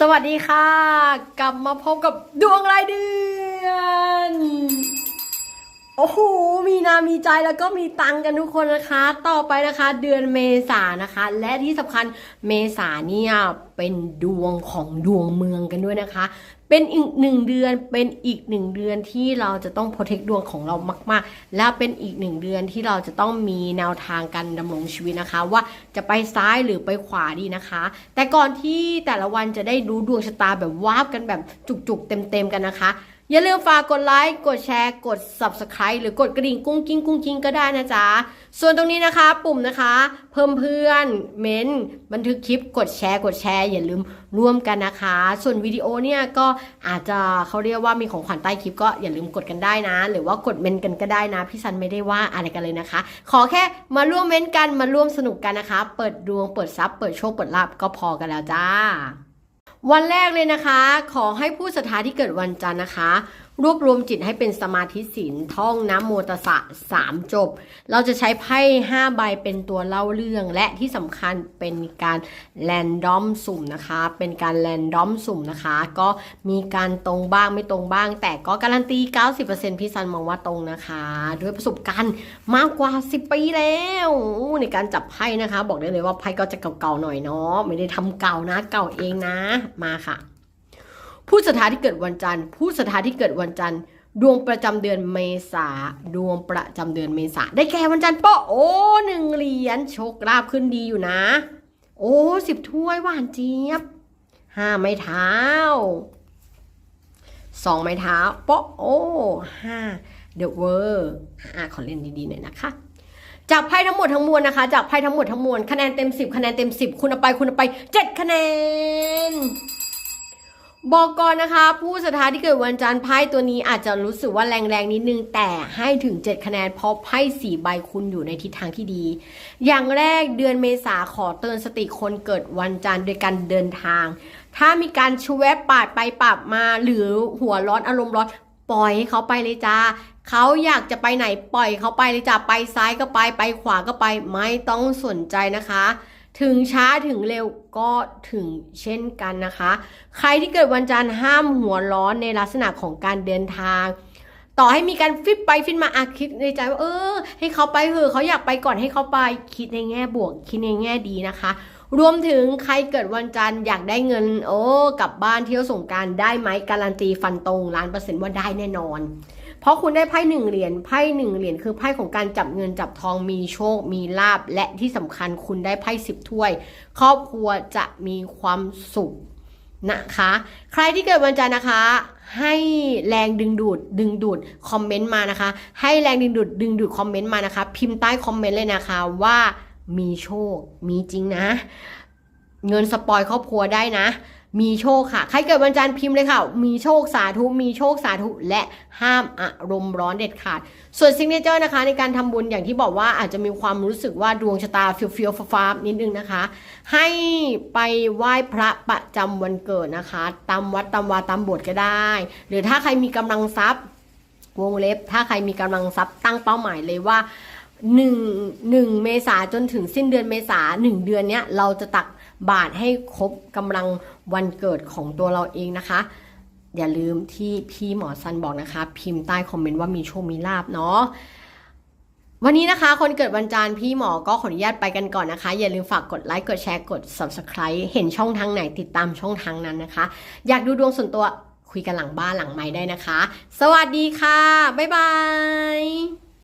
สวัสดีค่ะ กลับมาพบกับดวงรายเดือน โอ้โห มีนามีใจแล้วก็มีตังกันทุกคนนะคะ ต่อไปนะคะ เดือนเมษานะคะ และที่สำคัญเมษาเนี่ยเป็นดวงของดวงเมืองกันด้วยนะคะ เป็นอีกหนึ่งเดือนเป็นอีกหนึ่งเดือนที่เราจะต้องโปรเทคดวงของเรามาก ๆ และเป็นอีกหนึ่งเดือนที่เราจะต้องมีแนวทางการดำรงชีวิตนะคะ ว่าจะไปซ้ายหรือไปขวาดีนะคะ แต่ก่อนที่แต่ละวันจะได้รู้ดวงชะตาแบบวาบกันแบบจุกๆ เต็มๆกันนะคะอย่าลืมฝากกดไลค์ กดแชร์ กด subscribe หรือกดกระดิ่งกุ้งกิ้งกุ้งกิ้งก็ได้นะจ๊ะ ส่วนตรงนี้นะคะ ปุ่มนะคะ เพิ่มเพื่อนเม้นบันทึกคลิปกดแชร์ กดแชร์อย่าลืมร่วมกันนะคะ ส่วนวิดีโอเนี่ยก็อาจจะเขาเรียกว่ามีของขวัญใต้คลิปก็อย่าลืมกดกันได้นะ หรือว่ากดเม้นกันก็ได้นะพี่ซันไม่ได้ว่าอะไรกันเลยนะคะ ขอแค่มาร่วมเม้นกันมาร่วมสนุกกันนะคะ เปิดดวงเปิดซับเปิดโชคเปิดลาบก็พอกันแล้วจ้าวันแรกเลยนะคะ ขอให้ผู้ศรัทธาที่เกิดวันจันทร์นะคะ รวบรวมจิตให้เป็นสมาธิศีลท่องน้ำโมตสะสามจบ เราจะใช้ไพ่ห้าใบเป็นตัวเล่าเรื่องและที่สำคัญเป็นการแรนดอมสุ่มนะคะ เป็นการแรนดอมสุ่มนะคะ ก็มีการตรงบ้างไม่ตรงบ้าง แต่ก็การันตี 90%พี่ซันมองว่าตรงนะคะ ด้วยประสบการณ์มากกว่า 10 ปีแล้วในการจับไพ่นะคะ บอกได้เลยว่าไพ่ก็จะเก่าๆหน่อยเนาะไม่ได้ทำเก่านะเก่าเองนะมาค่ะ ผู้ศรัทธาที่เกิดวันจันทร์ ผู้ศรัทธาที่เกิดวันจันทร์ ดวงประจำเดือนเมษา ดวงประจำเดือนเมษา ได้แก่วันจันทร์เปาะโอ้หนึ่งเหรียญโชคลาภขึ้นดีอยู่นะ โอ้สิบถ้วยหวานเจี๊ยบห้าไม้เท้าสองไม้เท้าเปาะโอ้ห้าเดอะเวอร์อะขอเล่นดีๆหน่อยนะคะจากไพ่ทั้งหมดทั้งมวลนะคะจากไพ่ทั้งหมดทั้งมวลคะแนนเต็ม 10 คะแนนเต็ม 10 คุณเอาไปคุณเอาไป 7 คะแนน บอกก่อนนะคะ ผู้ศรัทธาที่เกิดวันจันทร์ไพ่ตัวนี้อาจจะรู้สึกว่าแรงๆนิดนึง แต่ให้ถึง 7 คะแนนเพราะไพ่สี่ใบคุณอยู่ในทิศทางที่ดี อย่างแรกเดือนเมษาขอเตือนสติคนเกิดวันจันทร์โดยการเดินทาง ถ้ามีการชแวบปาดไปปาดมาหรือหัวร้อนอารมณ์ร้อนปล่อยให้เขาไปเลยจ้าเขาอยากจะไปไหนปล่อยเขาไปเลยจ้าไปซ้ายก็ไปไปขวาก็ไปไม่ต้องสนใจนะคะ ถึงช้าถึงเร็วก็ถึงเช่นกันนะคะ ใครที่เกิดวันจันทร์ห้ามหัวร้อนในลักษณะของการเดินทาง ต่อให้มีการฟิตไปฟิตมาอาคิดในใจว่าเออ ให้เขาไปเถอะเขาอยากไปก่อนให้เขาไปคิดในแง่บวก คิดในแง่ดีนะคะ รวมถึงใครเกิดวันจันทร์อยากได้เงิน โอ้กลับบ้านเที่ยวสงการได้ไหมการันตีฟันตรงล้านเปอร์เซ็นต์ว่าได้แน่นอน เพราะคุณได้ไพ่หนึ่งเหรียญไพ่หนึ่งเหรียญคือไพ่ของการจับเงินจับทองมีโชค มีลาบและที่สำคัญคุณได้ไพ่สิบถ้วย ครอบครัวจะมีความสุขนะคะ ใครที่เกิดวันจันทร์นะคะ ให้แรงดึงดูดดึงดูดคอมเมนต์มานะคะ ให้แรงดึงดูดดึงดูดคอมเมนต์มานะคะ พิมพ์ใต้คอมเมนต์เลยนะคะว่ามีโชค มีจริงนะ เงินสปอยครอบครัวได้นะ มีโชคค่ะ ใครเกิดวันจันทร์พิมพ์เลยค่ะ มีโชคสาธุ มีโชคสาธุ และห้ามอารมณ์ร้อนเด็ดขาด ส่วนซิงเกิลเจอร์นะคะ ในการทำบุญอย่างที่บอกว่าอาจจะมีความรู้สึกว่าดวงชะตาฟียวฟียวฟ้าๆนิดนึงนะคะ ให้ไปไหว้พระประจำวันเกิดนะคะ ตามวัดตามวาตามโบสถ์ก็ได้ หรือถ้าใครมีกำลังทรัพย์ วงเล็บ ถ้าใครมีกำลังทรัพย์ตั้งเป้าหมายเลยว่าหนึ่งหนึ่งเมษาจนถึงสิ้นเดือนเมษาหนึ่งเดือนเนี้ยเราจะตัก บาทให้ครบกำลังวันเกิดของตัวเราเองนะคะ อย่าลืมที่พี่หมอซันบอกนะคะ พิมพ์ใต้คอมเมนต์ว่ามีโชคมีลาบเนาะวันนี้นะคะ คนเกิดวันจันทร์พี่หมอก็ขออนุญาตไปกันก่อนนะคะ อย่าลืมฝากกดไลค์กดแชร์กด subscribe เห็นช่องทางไหนติดตามช่องทางนั้นนะคะ อยากดูดวงส่วนตัวคุยกันหลังบ้านหลังไม้ได้นะคะ สวัสดีค่ะ บ๊ายบาย